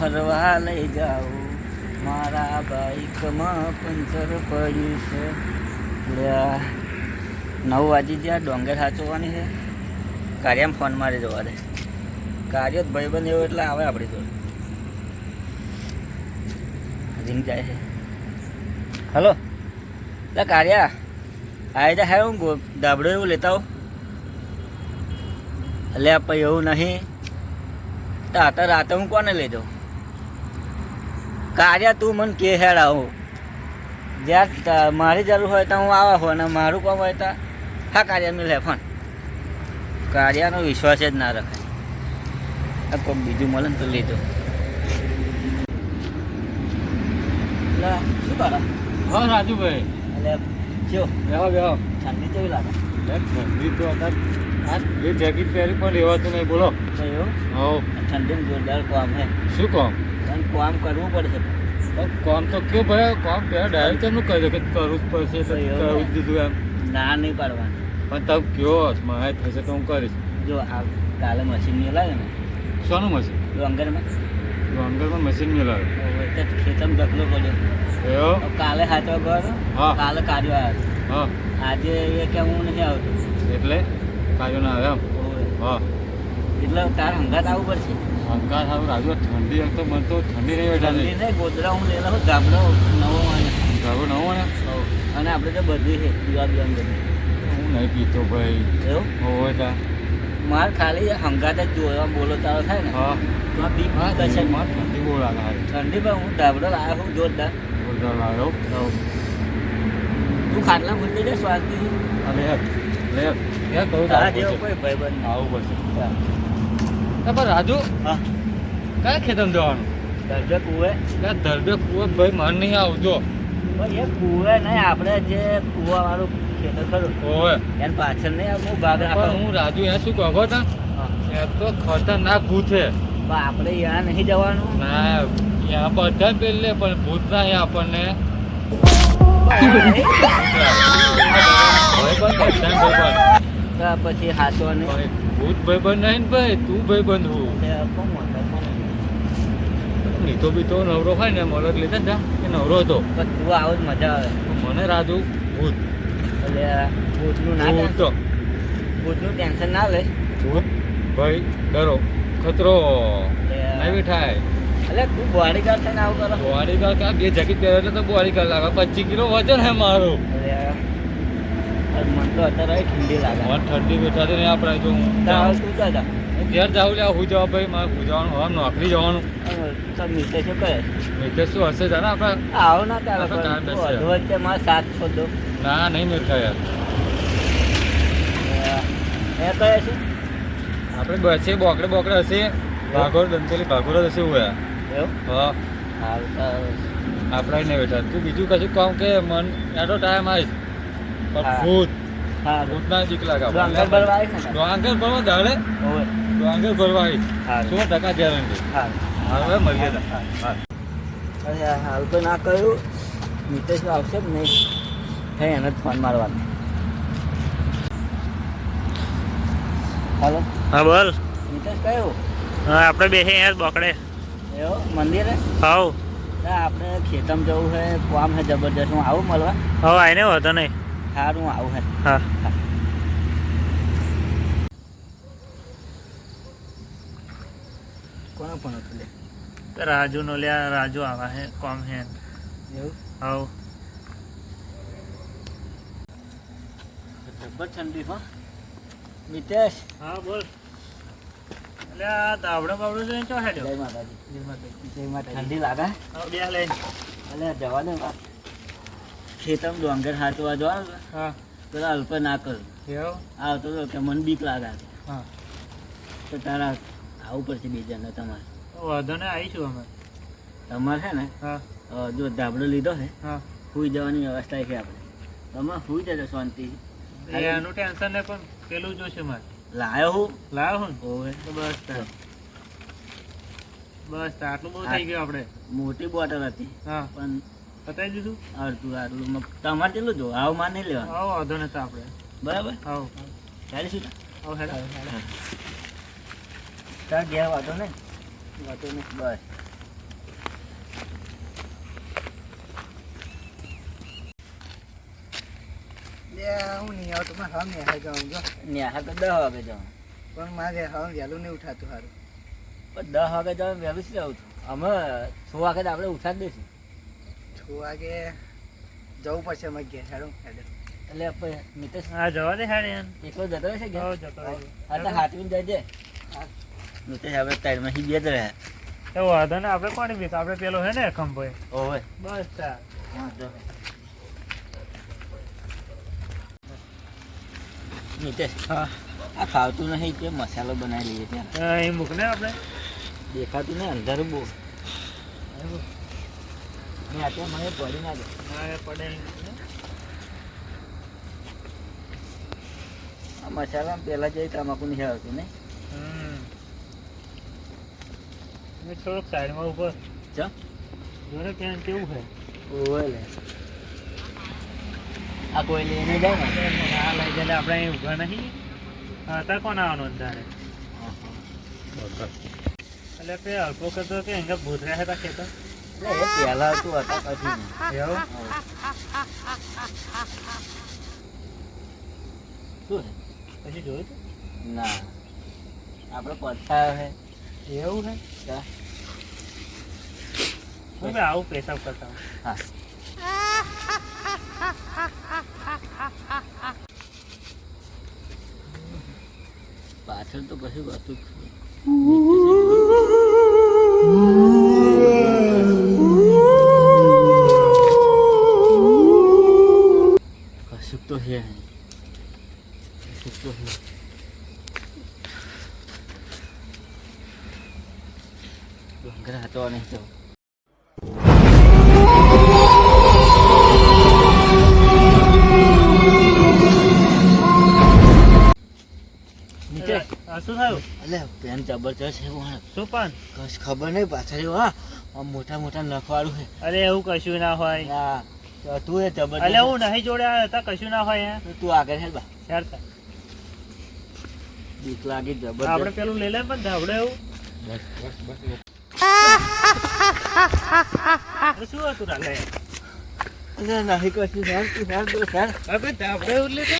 ફરવા લઈ જાઉં મારા બાઈકમાં પંચર પડ્યું છે. નવ વાગી ગયા, ડોંગર સાચવવાની છે. કાર્યામાં ફોન મારી જવા દે. કાર્ય જ ભાઈબંધ એવો એટલે આવે આપણી જોડે. રીંગ જાય છે. હલો. એટલે કાર્યા આવી જા હા હું દાબડો એવું લેતા આવું. એટલે આપણે એવું નહીં. તો રાતે હું કોને લઈ જાઉં? કાર્યા તું મને કે હેડ આવું. જ્યાં મારી જરૂર હોય તો હું આવા હોય અને મારું કામ હોય તો હા કાર્ય મિલ પણ કાર્યનો વિશ્વાસ જ ના રખાય. આ કોઈ બીજું મળે ને તો લીધો શું કરો? હા રાજુભાઈ. એટલે જો. બેહો બેહો. ઠંડી કેવી લાગે? ઠંડી તો બે જેકેટ પહેરી પણ રહેવાતું નહીં બોલો. એવું? હો ઠંડીમાં જોરદાર કામ હે. શું કામ? અને કામ કરવું પડશે. કામ તો કયો ભાઈ કામ પેલા ડાયરેક્ટ કેમનું કહી દો કે કરવું જ પડશે કહી જ દીધું એમ. ના નહીં પાડવાનું. પણ તમે કયો મારે થશે તો હું કરીશ. જો આ કાલે મશીન મેલાવે ને. શોનું મશીન ડોંગરમાં ડોંગરમાં મશીન હવે તો ખેતરમાં ઢગલો પડ્યો. કાલે હાથો ગયો હા. કાલે કાઢ્યો આવ્યો. હા. આજે એ કે હું નથી આવતો. એટલે કાજો ના આવે એમ? હા. એટલે તારે હંગાત આવવું પડશે? અંકાર સારું રાજુ ઠંડી એક તો મને તો ઠંડી નહીં બેઠા ગોદડા હું લેલો ગામડો નવો અને ગાભો નવો ને અને આપણે તો બધી છે પીવા પીવાનું હું નહીં પીતો ભાઈ. એવું? હોય તા. માર ખાલી હંગાત જ જોવા બોલો તારો થાય ને. હા. તો બીક હા કશે માં ઠંડી બહુ લાગે ઠંડી પણ હું ધાબડો લાવ્યો છું જોરદાર. જોરદાર લાવ્યો તું ખાટલા ભૂલી જાય સ્વાદથી. અને લે લે કહું તારા જેવો કોઈ ભાઈબંધ આવું. એ પણ રાજુ હા. કયા ખેતર જવાનું? દરજે કુવે. ધરબે કુવો. ભાઈ મન નહીં આવજો પણ એ કુવે નહીં આપણે જે કુવા વાળું ખેતર ખરું. એની પાછળ નહીં હું ભાગ રાખો. હું રાજુ એ શું કહો તા એ તો ખતરનાક ભૂત છે. પણ આપણે ત્યાં નહીં જવાનું. ના ત્યાં બધા પેલે પણ ભૂત ના આપણને. પછી હાથો ને જ ભૂત ભાઈ બંધ નહીં ને ભાઈ તું ભાઈ બંધ હું નીતો બી તો નવરો હોય ને મલક લેતા જ કે નવરો હતો. તું આવો જ મજા આવે. મને રાધુ ભૂત. ભૂતનું ના ભૂત. ભૂતનું ટેન્શન ના લે. ભૂત ભાઈ ડરો ખતરો. નહીં બેઠાય. એટલે તું બોડી ગાર્ડ થઈને આવું કરો. બોડી ગાર્ડ કા બે જેકેટ પહેરે તો બોડી ગાર્ડ લાગે. પચીસ કિલો વજન હે મારું. મને તો અત્યારે ઠંડી લાગે. મને ઠંડી બેઠાતી નહીં આપણે જો હું તો જાઉં. જા. હું ઘેર જાઉં લે હું જવા ભાઈ મારે હું જવાનું હવે નોકરી જવાનું. હવે શું કરે? એટલે શું હશે જાણે આપણે આવો ના તું ના નહીં યાર. એ કહે છે આપણે બસે બોકડે બોકડે હશે. ભાગોર દંતેલી ભાગોર જ હશે હું હા. આપણે નહીં બેઠા. તું બીજું કશું કામ કે મન એટો ટાઈમ આવીશ હા. ભૂત. હારું ભૂતના ભરવા આવીશ ને? ડોંગર ભરવા દાડે ઓવે. ડોંગર ભરવા આવીશ હારું. સો ટકા ગેરંટી. હારું હવે મળીએ હા અરે હાલ તો ના કહ્યું નીતેશ આવશે જ નહીં. હે એને જ ફોન મારવાનો. હાલો. હા બોલ. નીતેશ કયું? હા આપણે બેસે અહીંયા જ બોકડે. એવો? મંદિરે? હાવ આપણે ખેતમ જવું છે કામ છે જબરજસ્ત. હું આવું મળવા? હવે આવીને વધો નહીં. સારું આવું હે. કોનો ફોન હતો લે? રાજુ નો લ્યા રાજુ આવા હે કોમ હે. એવું? ઠંડી હો. મિતેશ? હા બોલ. એટલે આ દાવડો બાવડો જોઈને ચો હેડ્યો? જય માતાજી. જય માતાજી. જય માતા ઠંડી લાગે? બે લઈને. અલે જવા દે વાત. ખેતમ ડોંગર હાચવા જો. હા. પેલા અલ્પ ના કર. આવતો તો કે મને બીક લાગે. હા. તો તારા આવું પડશે બીજાને તમારે. વધો ને આવીશું અમે. તમારે છે ને? હા. જો ધાબળો લીધો છે હા. સુઈ જવાની વ્યવસ્થા છે આપણે. તમે સુઈ જજો શાંતિ. એનું ટેન્શન ને પણ પેલું જોશે મારે. લાયો હું. લાયો હું ઓવે. તો બસ બસ આટલું બહુ થઈ ગયું આપણે. મોટી બોટલ હતી. હા. પણ પતાવી દીધું? અડધું આટલું તમારે કેટલું જો આવો માં નહીં લેવા આવો વાંધો નતો આપણે બરાબર? આવો. ચાલીશું આવો હેડ. આવો ગયા વાંધો ને વાંધો નહીં. બસ. હું નહીં આવું તમારે હા ન્યાહા જાઉં જો. ન્યાહા તો દસ વાગે જાઉં પણ મારે હા વહેલું નહીં ઉઠાતું સારું પણ દસ વાગે જાઉં વહેલું જ જાઉં છું? અમે છ વાગે આપણે ઉઠાડી દઈશું. છ વાગે જવું પડશે અમારે ઘેર હેડો હેડો. એટલે આપણે મિતેશ હા જવા દે હેડ એકલો જતો રહેશે કે જતો હા તો હાથવીને જજે મિતેશ આપણે ટાઈમમાં બે જ રહ્યા એ વાંધો ને આપણે કોની બીક આપણે પેલો હે ને ખંભો. ઓવે. બસ નહીં. મિતેશ હા. આ ખાવતું નહીં કે મસાલો બનાવી લઈએ ત્યાં એ મૂકને આપણે. દેખાતું ને અંધારું બહુ ને અત્યારે મને પડી ના દે પડે આ મસાલા પહેલા જઈ તમાકુ નહીં આવતું ને? એ થોડોક સાઈડમાં ઉપર ચમ? જોને ત્યાં કેવું છે? ઓવે લે. આ કોઈ લઈને જાય ને? આ લઈ જાય. આપણે અહીં ઊભા નહીં. હા તાર કોણ આવવાનું અંધારે? એટલે પે અલ્પો કરતો કે અહીંયા ભૂત રહ્યા હતા ખેતર? પહેલા હતું હતા પછી શું પછી જોયું તું? ના. આપણે એવું છે હું. આવું પેશાબ કરતા હા. પાછળ તો કશું હતું ડોંગર હતો નહીં તો શું થયું? અલે પેન જબરજસ્ત છે શું પણ? કશ ખબર નહીં પાછળ હા આમ મોટા મોટા નખવાળું છે. અરે એવું કશું ના હોય. હા તો એ જબરજસ્ત અલે હું નહીં જોડે આવ્યો હતા કશું ના હોય તું આગળ હેડ બા. યાર બીક લાગી આપણે પેલું લઈ લે પણ ધાવડે એવું બસ બસ બસ શું હતું રાલે? ના નહીં કશું સાહેબ સાહેબ સાહેબ ધાવડે એવું લે